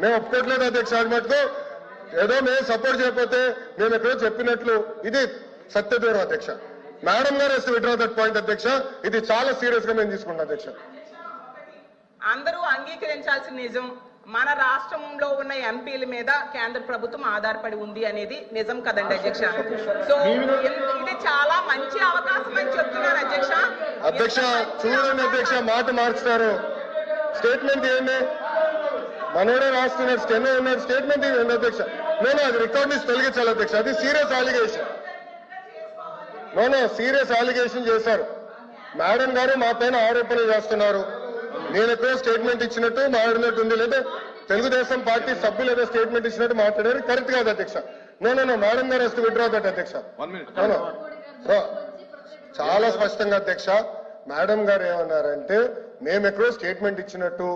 మేము ఒప్పుకోవట్లేదు అధ్యక్ష అది మటుకు ఏదో మేము సపోర్ట్ చేయకపోతే మేము ఎక్కడో చెప్పినట్లు. ఇది సత్యదూరం అధ్యక్ష. మేడం గారు వస్తే విడ్రా దట్ పాయింట్ అధ్యక్ష. ఇది చాలా సీరియస్గా మేము తీసుకుంటాం అధ్యక్ష. అందరూ అంగీకరించాల్సిన నిజం మన రాష్ట్రంలో ఉన్న ఎంపీల మీద కేంద్ర ప్రభుత్వం ఆధారపడి ఉంది అనేది నిజం కదండి అధ్యక్ష. సో ఇది చాలా మంచి అవకాశం అని చెప్తున్నాను అధ్యక్ష. అధ్యక్ష చూడండి అధ్యక్ష మాట మార్చుతారు. స్టేట్మెంట్ ఏంటి మనోడే రాస్తున్నాడు స్టెన్ ఉన్నాడు స్టేట్మెంట్ ఏంటి అధ్యక్ష? నేను అది రికార్డ్ నుంచి తొలగించాలి అధ్యక్ష. అది serious allegation no serious allegation చేశారు. మేడం గారు మా పైన ఆరోపణలు చేస్తున్నారు. నేను ఎక్కడో స్టేట్మెంట్ ఇచ్చినట్టు మాట్లాడినట్టు ఉంది. లేదా తెలుగుదేశం పార్టీ సభ్యులు ఏదో స్టేట్మెంట్ ఇచ్చినట్టు మాట్లాడారు. కరెక్ట్ కాదు అధ్యక్ష. నో నో మేడం గారు వస్తే విడ్రా దట్ అధ్యక్ష. చాలా స్పష్టంగా అధ్యక్ష మేడం గారు ఏమన్నారంటే మేము ఎక్కడో స్టేట్మెంట్ ఇచ్చినట్టు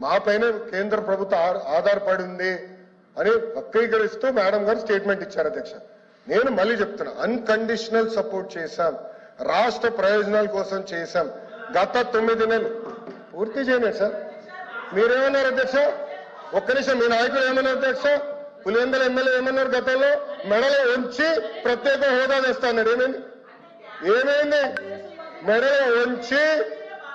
మా పైన కేంద్ర ప్రభుత్వం ఆ- ఆధారపడి ఉంది అని వక్రీకరిస్తూ మేడం గారు స్టేట్మెంట్ ఇచ్చారు అధ్యక్ష. నేను మళ్ళీ చెప్తున్నా అన్కండిషనల్ సపోర్ట్ చేశాం రాష్ట్ర ప్రయోజనాల కోసం చేశాం. గత తొమ్మిది నెలలు. పూర్తి చేయండి సార్. మీరేమన్నారు అధ్యక్ష? ఒక్క నిమిషం మీ నాయకులు ఏమన్నారు అధ్యక్ష? పులివెందల ఎమ్మెల్యే ఏమన్నారు గతంలో? మెడలో ఉంచి ప్రత్యేక హోదా తెస్తాన్నాడు ఏమైంది? ఏమైంది? మెడలో ఉంచి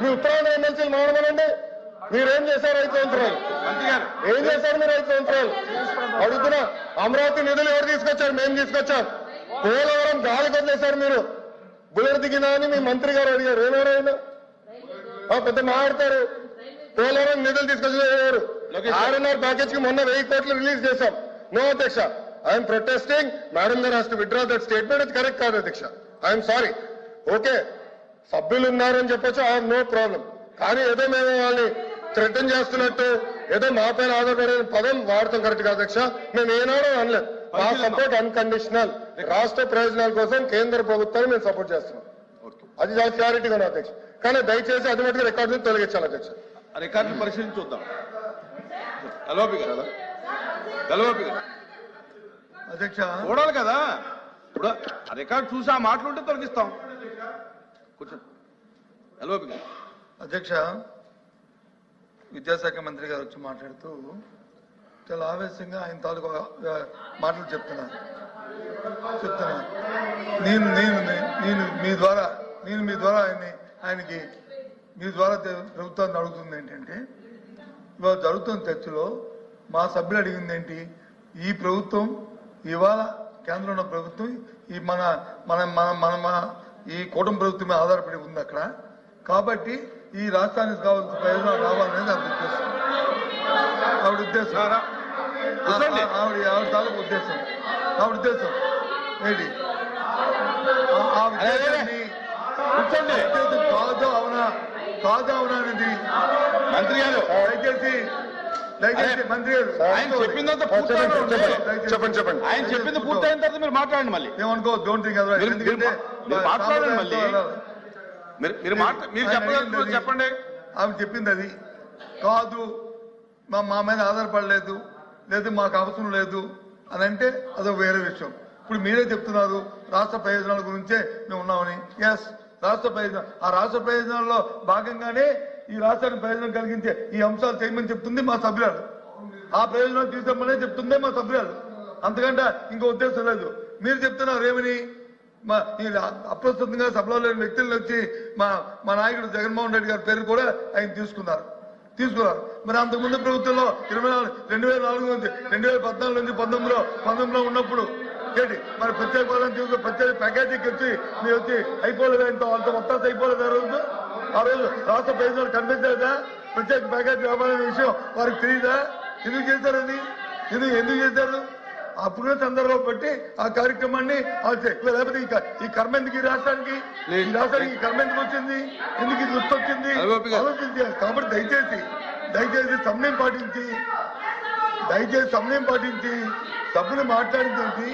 మీ ఉత్తరాంధ్ర ఎమ్మెల్సీలు మాట్లాడండి మీరేం చేశారు? ఐదు సంవత్సరాలు ఏం చేశారు మీరు ఐదు సంవత్సరాలు అడుగుతున్నా అమరావతి నిధులు ఎవరు తీసుకొచ్చారు? మేము తీసుకొచ్చాం. పోలవరం గాలి వదిలేశారు మీరు. బుల్లెట్ దిగినా అని మీ మంత్రి గారు అడిగారు. ఏమన్నారు ఆయన ఆ, పెద్ద మాట్లాడతారు పోలవరం నిధులు తీసుకొచ్చారు ఆర్ఎన్ఆర్ ప్యాకేజ్కి మొన్న వెయ్యి కోట్లు రిలీజ్ చేశాం. నో అధ్యక్ష. I'm protesting. మేడం గారు has to withdraw that statement correct కాదు అధ్యక్ష. I'm sorry. ఓకే. సభ్యులు ఉన్నారని చెప్పొచ్చు ఐ నో ప్రాబ్లం కానీ ఏదో మేము వాళ్ళని థ్రెటన్ చేస్తున్నట్టు ఏదో మా పైన ఆధారపడే పదం వాడతాం కరెక్ట్ కాదు అధ్యక్ష? మేము ఏనాడో అనలేదు మా సపోర్ట్ అన్కండిషనల్ రాష్ట్ర ప్రయోజనాల కోసం కేంద్ర ప్రభుత్వాన్ని మేము సపోర్ట్ చేస్తున్నాం. అది చాలా క్లారిటీగా ఉంది అధ్యక్ష. కానీ దయచేసి అది మటుకు రికార్డు తొలగించాలి అధ్యక్ష. ఆ రికార్డుని పరిశీలించి చూద్దాం. గారు. అధ్యక్ష. చూడాలి కదా. ఇప్పుడు ఆ రికార్డు చూసి ఆ మాటలుంటే తొలగిస్తాం. కూర్చో. గలవపి గారు అధ్యక్ష విద్యాశాఖ మంత్రి గారు వచ్చి మాట్లాడుతూ చాలా ఆవేశంగా ఆయన తాలూకు మాటలు చెప్తున్నారు. చెప్తున్నారు నేను నేను నేను మీ ద్వారా నేను మీ ద్వారా ఆయన్ని ఆయనకి మీ ద్వారా ప్రభుత్వాన్ని అడుగుతుంది ఏంటంటే ఇవాళ జరుగుతున్న చర్చలో మా సభ్యులు అడిగింది ఏంటి? ఈ ప్రభుత్వం ఇవాళ కేంద్రంలో ఉన్న ప్రభుత్వం ఈ మన మన మన మన ఈ కూటమి ప్రభుత్వం మీద ఆధారపడి ఉంది అక్కడ. కాబట్టి ఈ రాష్ట్రానికి కావాల్సిన ప్రయోజనాలు రావాలనేది ఆవిడ ఉద్దేశం. ఆవిడ ఉద్దేశం. ఆవిడ ఆవిడ తాలూకు ఉద్దేశం. ఆవిడ ఉద్దేశం. ఏంటి? ఆ- ఉద్దేశాన్ని కాదు అవునా కాదు అవునా అనేది మంత్రి గారు. దయచేసి ఆయన చెప్పిందంతా చెప్పండి. ఆయన చెప్పింది పూర్తయిన తర్వాత మీరు మాట్లాడండి మళ్ళీ. ఏమనుకో డోంట్ థింక్ ఎందుకంటే మాట్లాడండి మళ్ళీ. మీరు మీరు అడిగింది చెప్పండి. ఆమె చెప్పింది అది. కాదు మా మా మీద ఆధారపడలేదు లేదు మాకు అవసరం లేదు అని అంటే అదొక వేరే విషయం. ఇప్పుడు మీరే చెప్తున్నారు రాష్ట్ర ప్రయోజనాల గురించే మేము ఉన్నామని. ఎస్ రాష్ట్ర ప్రయోజనం ఆ రాష్ట్ర ప్రయోజనాల్లో భాగంగానే ఈ రాష్ట్రానికి ప్రయోజనం కలిగించే ఈ అంశాలు చేయమని చెప్తుంది మా సభ్యురాలు. ఆ ప్రయోజనం తీసుకోమనే చెప్తుందే మా సభ్యురాలు. అంతకంటే ఇంకో ఉద్దేశం లేదు. మీరు చెప్తున్నారు ఏమని? మా అప్రస్తుతంగా సభలో లేని వ్యక్తులను వచ్చి మా మా నాయకుడు జగన్మోహన్ రెడ్డి గారి పేరు కూడా ఆయన తీసుకున్నారు. తీసుకున్నారు. మరి అంతకుముందు ప్రభుత్వంలో ఇరవై నాలుగు రెండు వేల నాలుగు నుంచి రెండు వేల పద్నాలుగు నుంచి పంతొమ్మిదిలో పంతొమ్మిదిలో ఉన్నప్పుడు ఏంటి? మరి ప్రత్యేక పాలన తీసుకుని ప్రత్యేక ప్యాకేజీకి వచ్చి మీరు వచ్చి అయిపోలేదు అంత అంత మొత్తం అయిపోలేదు ఆ రోజు? ఆ రోజు రాష్ట్ర ప్రయోజనాలు కనిపించలేదా? ప్రత్యేక ప్యాకేజీ రావాలనే విషయం వారికి తెలియదా ఎందుకు చేశారని ఎందుకు ఎందుకు చేశారు? అప్పుడున్న సందర్భం బట్టి ఆ కార్యక్రమాన్ని లేకపోతే ఈ కర్మ ఎందుకు ఈ రాష్ట్రానికి? ఈ రాష్ట్రానికి ఈ కర్మ ఎందుకు వచ్చింది? ఎందుకు ఇది వచ్చింది. ఆలోచించాలి కాబట్టి దయచేసి దయచేసి సమయం పాటించి దయచేసి సమయం పాటించి సభ్యులు మాట్లాడింది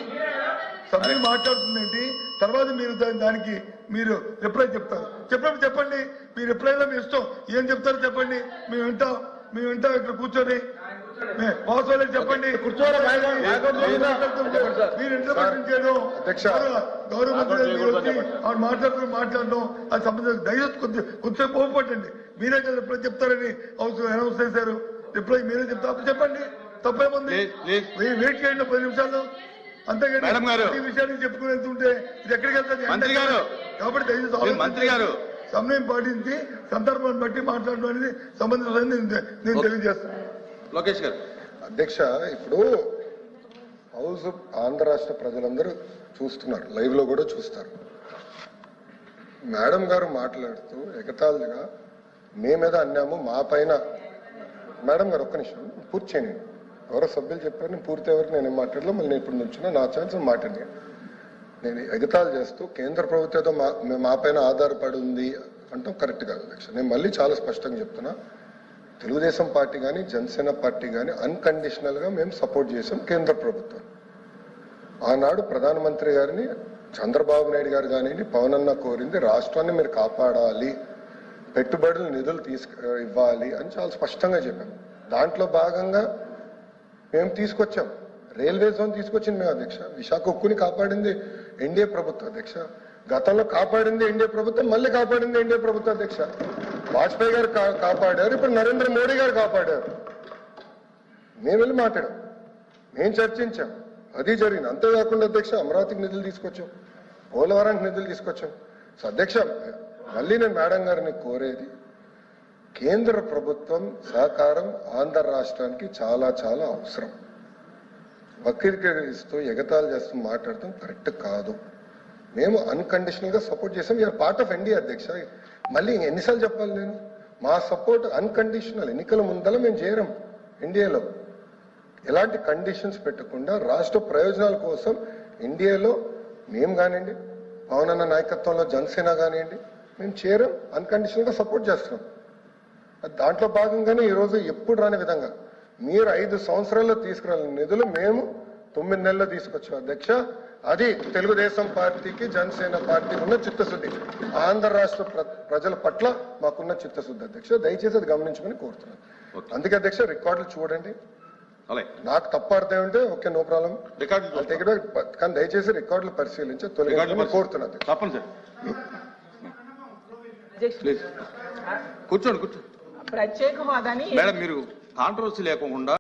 సభ్యులు మాట్లాడుతుంది ఏంటి? తర్వాత మీరు దానికి మీరు రిప్లై చెప్తారు? చెప్పండి చెప్పండి. మీ రిప్లైలో మీ ఇష్టం ఏం చెప్తారో చెప్పండి. మేము వింటాం. మేము వింటాం. ఇక్కడ కూర్చొని. వాస్తవాలు చెప్పండి. కూర్చోరా మీరు ఇంటర్ప్రిటేషన్ చేయడం? అధ్యక్ష. గౌరవ- మంత్రి ఆవిడ మాట్లాడుతూ మాట్లాడడం అది సంబంధించిన దయచేసి కొద్ది కొద్దిసేపు పోపట్టండి మీరే కదా రిప్లై చెప్తారని అవసరం అనౌన్స్ చేశారు. రిప్లై మీరే చెప్తారు అప్పుడు చెప్పండి. తప్పేముంది? వెయిట్ చేయండి పది నిమిషాలు అంతేగాని మేడం గారు. ఈ విషయాన్ని ఇది ఎక్కడికి వెళ్తుంది మంత్రి గారు. కాబట్టి దయచేసి మీరు ఆలోచించండి. మంత్రి గారు. సమయం పాటించి సందర్భాన్ని బట్టి మాట్లాడడం అనేది సంబంధించిన నేను నేను తెలియజేస్తాను లోకేష్ గారు అధ్యక్ష ఇప్పుడు హౌస్ ఆంధ్ర రాష్ట్ర ప్రజలందరూ చూస్తున్నారు లైవ్లో కూడా చూస్తారు మేడం గారు మాట్లాడుతూ ఎగతాళిగా మేమేదో అన్నాము మా పైన మేడం గారు ఒక్క నిమిషం పూర్తి చేయండి ఎవరో సభ్యులు చెప్పారు నేను పూర్తి ఎవరికి నేను మాట్లాడలో మళ్ళీ నేను ఇప్పుడు నుంచున్నా నా ఛాన్స్ మాట్లాడి నేను ఎగతాళి చేస్తూ కేంద్ర ప్రభుత్వంతో మా మాపైన మా పైన ఆధారపడి ఉంది అంటాం కరెక్ట్ కాదు అధ్యక్ష. నేను మళ్ళీ చాలా స్పష్టంగా చెప్తున్నా తెలుగుదేశం పార్టీ కానీ జనసేన పార్టీ కానీ అన్కండిషనల్గా మేము సపోర్ట్ చేసాం కేంద్ర ప్రభుత్వం. ఆనాడు ప్రధానమంత్రి గారిని చంద్రబాబు నాయుడు గారు కానివ్వండి పవన్ అన్న కోరింది రాష్ట్రాన్ని మీరు కాపాడాలి పెట్టుబడులు నిధులు తీసుకు ఇవ్వాలి అని చాలా స్పష్టంగా చెప్పాం. దాంట్లో భాగంగా మేము తీసుకొచ్చాం. రైల్వే జోన్ తీసుకొచ్చింది మేము అధ్యక్ష. విశాఖ ఉక్కుని కాపాడింది ఎన్డీఏ ప్రభుత్వం అధ్యక్ష. గతంలో కాపాడింది ఎన్డీఏ ప్రభుత్వం మళ్ళీ కాపాడింది ఎన్డీఏ ప్రభుత్వం అధ్యక్ష. వాజ్పేయి గారు కాపాడారు ఇప్పుడు నరేంద్ర మోడీ గారు కాపాడారు. మేము వెళ్ళి మాట్లాడాం. మేము చర్చించాం. అది జరిగింది. అంతేకాకుండా అధ్యక్ష అమరావతికి నిధులు తీసుకొచ్చాం. పోలవరానికి నిధులు తీసుకొచ్చాం. సో అధ్యక్ష మళ్ళీ నేను మేడం గారిని కోరేది కేంద్ర ప్రభుత్వం సహకారం ఆంధ్ర రాష్ట్రానికి చాలా చాలా అవసరం. వక్రీకరిస్తూ ఎగతాళి చేస్తూ మాట్లాడటం కరెక్ట్ కాదు. మేము అన్కండిషనల్గా సపోర్ట్ చేసాం. యూఆర్ పార్ట్ ఆఫ్ ఎన్డీ అధ్యక్ష. మళ్ళీ ఎన్నిసార్లు చెప్పాలి నేను? మా సపోర్ట్ అన్కండిషనల్. ఎన్నికల ముందల మేము చేరం ఎన్డీఏలో ఎలాంటి కండిషన్స్ పెట్టకుండా రాష్ట్ర ప్రయోజనాల కోసం ఇండియాలో మేము కానివ్వండి పవన్ అన్న నాయకత్వంలో జనసేన కానివ్వండి మేము చేరం. అన్కండిషనల్గా సపోర్ట్ చేస్తున్నాం. దాంట్లో భాగంగానే ఈరోజు ఎప్పుడు రాని విధంగా మీరు ఐదు సంవత్సరాల్లో తీసుకురాలని నిధులు మేము తొమ్మిది నెలల్లో తీసుకొచ్చాం. అధ్యక్ష అది తెలుగుదేశం పార్టీకి జనసేన పార్టీకి ఉన్న చిత్తశుద్ధి. ఆంధ్ర రాష్ట్ర ప్ర- ప్రజల పట్ల మాకున్న చిత్తశుద్ధి అధ్యక్ష. దయచేసి అది గమనించమని కోరుతున్నాను. ఓకే. అందుకే అధ్యక్ష రికార్డులు చూడండి. నాకు తప్పు అర్థం ఉంటే ఓకే నో ప్రాబ్లం. కానీ దయచేసి రికార్డులు పరిశీలించి తొలగించమని కోరుతున్నా అధ్యక్ష. తప్పనిసరి. అధ్యక్ష ప్లీజ్. కూర్చోండి కూర్చోండి. ప్రత్యేక హోదాని మేడం మీరు కాంట్రవర్సీ లేకుండా